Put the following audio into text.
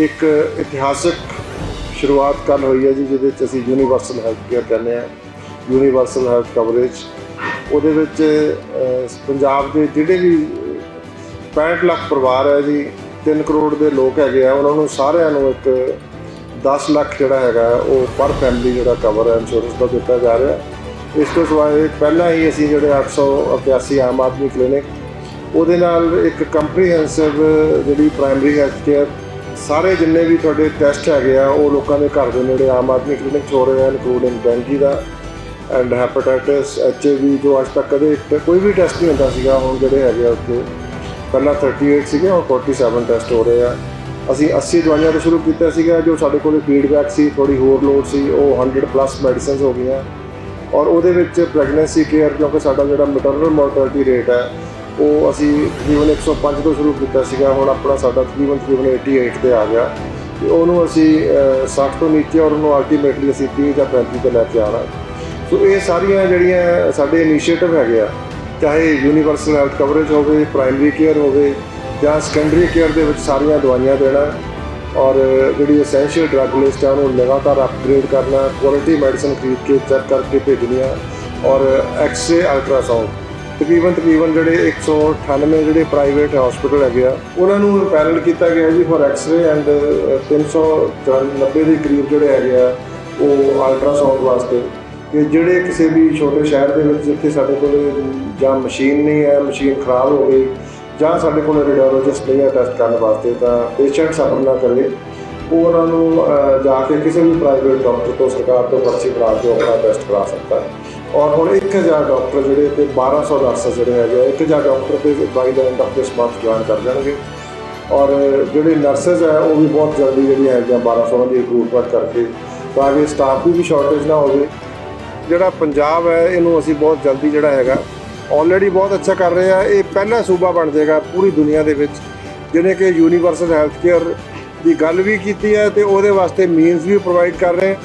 ਇੱਕ ਇਤਿਹਾਸਕ ਸ਼ੁਰੂਆਤ ਕੱਲ ਹੋਈ ਹੈ ਜੀ, ਜਿਹਦੇ ਵਿੱਚ ਅਸੀਂ ਯੂਨੀਵਰਸਲ ਹੈਲਥ ਕੇਅਰ ਕਹਿੰਦੇ ਆ ਯੂਨੀਵਰਸਲ ਹੈਲਥ ਕਵਰੇਜ ਉਹਦੇ ਵਿੱਚ ਪੰਜਾਬ ਦੇ ਜਿਹੜੇ ਵੀ 65 ਲੱਖ ਪਰਿਵਾਰ ਹੈ ਜੀ 3 ਕਰੋੜ ਦੇ ਲੋਕ ਹੈਗੇ ਆ, ਉਹਨਾਂ ਨੂੰ ਸਾਰਿਆਂ ਨੂੰ ਇੱਕ 10 ਲੱਖ ਜਿਹੜਾ ਹੈਗਾ, ਉਹ ਪਰ ਫੈਮਿਲੀ ਜਿਹੜਾ ਕਵਰ ਹੈ ਇੰਸ਼ੋਰੈਂਸ ਦਾ ਦਿੱਤਾ ਜਾ ਰਿਹਾ। ਇਸ ਤੋਂ ਸਿਵਾਏ ਪਹਿਲਾਂ ਹੀ ਅਸੀਂ ਜਿਹੜੇ 881 ਆਮ ਆਦਮੀ ਕਲੀਨਿਕ ਉਹਦੇ ਨਾਲ ਇੱਕ ਕੰਪਰੀਹੈਂਸਿਵ ਜਿਹੜੀ ਪ੍ਰਾਇਮਰੀ ਹੈਲਥ ਕੇਅਰ ਸਾਰੇ ਜਿੰਨੇ ਵੀ ਤੁਹਾਡੇ ਟੈਸਟ ਹੈਗੇ ਆ, ਉਹ ਲੋਕਾਂ ਦੇ ਘਰ ਦੇ ਨੇੜੇ ਆਮ ਆਦਮੀ ਕਲੀਨਿਕ 'ਚ ਹੋ ਰਹੇ ਹਨ ਇਨਕਲੂਡਿੰਗ ਡੈਂਗੀ ਦਾ ਐਂਡ ਹੈਪੇਟਾਈਟਿਸ ਐਚਆਈਵੀ ਜੋ ਅੱਜ ਤੱਕ ਕਦੇ ਤੇ ਕੋਈ ਵੀ ਟੈਸਟ ਨਹੀਂ ਹੁੰਦਾ ਸੀਗਾ, ਹੁਣ ਜਿਹੜੇ ਹੈਗੇ ਆ ਉੱਥੇ। ਪਹਿਲਾਂ 38 ਸੀਗੇ, ਹੁਣ 47 ਟੈਸਟ ਹੋ ਰਹੇ ਆ। ਅਸੀਂ 80 ਦਵਾਈਆਂ ਤੋਂ ਸ਼ੁਰੂ ਕੀਤਾ ਸੀਗਾ ਜੋ ਸਾਡੇ ਕੋਲ ਫੀਡਬੈਕ ਸੀ ਥੋੜੀ ਹੋਰ ਲੋਡ ਸੀ ਉਹ 100 ਪਲੱਸ ਮੈਡੀਸਿਨਸ ਹੋ ਗਈਆਂ। ਔਰ ਉਹਦੇ ਵਿੱਚ ਪ੍ਰੈਗਨੈਂਸੀ ਕੇਅਰ ਕਿਉਂਕਿ ਸਾਡਾ ਜਿਹੜਾ ਮੈਟਰਨਲ ਮੋਰਟੈਲਿਟੀ ਰੇਟ ਹੈ ਉਹ ਅਸੀਂ ਤਕਰੀਬਨ 105 ਤੋਂ ਸ਼ੁਰੂ ਕੀਤਾ ਸੀਗਾ ਹੁਣ ਆਪਣਾ ਸਾਡਾ ਤਕਰੀਬਨ ਤਕਰੀਬਨ 88 ਤੇ ਆ ਗਿਆ। ਤੇ ਉਹਨੂੰ ਅਸੀਂ ਅਹ, 60 ਤੋਂ ਨੀਚੇ ਔਰ ਉਹਨੂੰ ਅਲਟੀਮੇਟਲੀ ਅਸੀਂ 30 ਜਾਂ 35 ਤੇ ਲੈ ਕੇ ਆਣਾ ਸੋ ਇਹ ਸਾਰੀਆਂ ਜਿਹੜੀਆਂ ਸਾਡੇ ਇਨੀਸ਼ੀਏਟਿਵ ਹੈਗੇ ਆ ਚਾਹੇ ਯੂਨੀਵਰਸਲ ਹੈਲਥ ਕਵਰੇਜ ਹੋਵੇ ਪ੍ਰਾਇਮਰੀ ਕੇਅਰ ਹੋਵੇ ਜਾਂ ਸੈਕੰਡਰੀ ਕੇਅਰ ਦੇ ਵਿੱਚ ਸਾਰੀਆਂ ਦਵਾਈਆਂ ਦੇਣਾ ਔਰ ਜਿਹੜੀ ਐਸੈਂਸ਼ੀਅਲ ਡਰੱਗ ਲਿਸਟ ਆ, ਉਹਨੂੰ ਲਗਾਤਾਰ ਅਪਗ੍ਰੇਡ ਕਰਨਾ ਕੁਆਲਿਟੀ ਮੈਡੀਸਨ ਖਰੀਦ ਕੇ ਚੈੱਕ ਕਰਕੇ ਭੇਜਣੀਆਂ ਔਰ ਐਕਸਰੇ ਅਲਟਰਾਸਾਊਂਡ ਤਕਰੀਬਨ ਤਕਰੀਬਨ ਜਿਹੜੇ 198 ਜਿਹੜੇ ਪ੍ਰਾਈਵੇਟ ਹਸਪੀਟਲ ਹੈਗੇ ਆ, ਉਹਨਾਂ ਨੂੰ ਪੈਨਲ ਕੀਤਾ ਗਿਆ ਜੀ ਫॉर ਐਕਸ-ਰੇ ਐਂਡ 390 ਦੇ ਕਰੀਬ ਜਿਹੜੇ ਹੈਗੇ ਆ, ਉਹ ਅਲਟਰਾਸਾਊਂਡ ਵਾਸਤੇ। ਕਿ ਜਿਹੜੇ ਕਿਸੇ ਵੀ ਛੋਟੇ ਸ਼ਹਿਰ ਦੇ ਵਿੱਚ ਜਿੱਥੇ ਸਾਡੇ ਕੋਲ ਜਾਂ ਮਸ਼ੀਨ ਨਹੀਂ ਹੈ, ਮਸ਼ੀਨ ਖਰਾਬ ਹੋ ਗਈ ਜਾਂ ਸਾਡੇ ਕੋਲ ਰੇਡੀਓਲੋਜਿਸਟ ਨਹੀਂ ਹੈ ਟੈਸਟ ਕਰਨ ਵਾਸਤੇ ਤਾਂ ਪੇਸ਼ੈਂਟ ਸਫਰ ਨਾ ਕਰੇ। ਉਹ ਉਹਨਾਂ ਨੂੰ ਜਾ ਕੇ ਕਿਸੇ ਵੀ ਪ੍ਰਾਈਵੇਟ ਡਾਕਟਰ ਤੋਂ ਸਰਕਾਰ ਤੋਂ ਪਰਚੀ ਕਰਾ ਕੇ ਆਪਣਾ ਟੈਸਟ ਕਰਾ ਸਕਦਾ ਹੈ। ਔਰ ਹੁਣ 1000 ਡਾਕਟਰ ਜਿਹੜੇ ਤੇ 1200 ਨਰਸ ਜਿਹੜੇ ਹੈਗੇ ਆ, 1000 ਡਾਕਟਰ ਤੇ by the end of this month join ਕਰ ਜਾਣਗੇ। ਔਰ ਜਿਹੜੇ ਨਰਸਸ ਹੈ ਉਹ ਵੀ ਬਹੁਤ ਜਲਦੀ ਜਿਹੜੀਆਂ ਹੈਗੀਆਂ 1200 ਦੀ ਰਿਕਰੂਟਮੈਂਟ ਕਰਕੇ ਤਾਂ ਕਿ ਸਟਾਫ ਦੀ ਵੀ ਸ਼ਾਰਟੇਜ ਨਾ ਹੋਵੇ। ਜਿਹੜਾ ਪੰਜਾਬ ਹੈ ਇਹਨੂੰ ਅਸੀਂ ਬਹੁਤ ਜਲਦੀ ਜਿਹੜਾ ਹੈਗਾ ਆਲਰੇਡੀ ਬਹੁਤ ਅੱਛਾ ਕਰ ਰਹੇ ਆ। ਇਹ ਪਹਿਲਾ ਸੂਬਾ ਬਣ ਜਾਏਗਾ ਪੂਰੀ ਦੁਨੀਆ ਦੇ ਵਿੱਚ ਜਿਹਨੇ ਕਿ ਯੂਨੀਵਰਸਲ ਹੈਲਥ ਕੇਅਰ ਦੀ ਗੱਲ ਵੀ ਕੀਤੀ ਹੈ ਤੇ ਉਹਦੇ ਵਾਸਤੇ ਮੀਨਸ ਵੀ ਪ੍ਰੋਵਾਈਡ ਕਰ ਰਹੇ।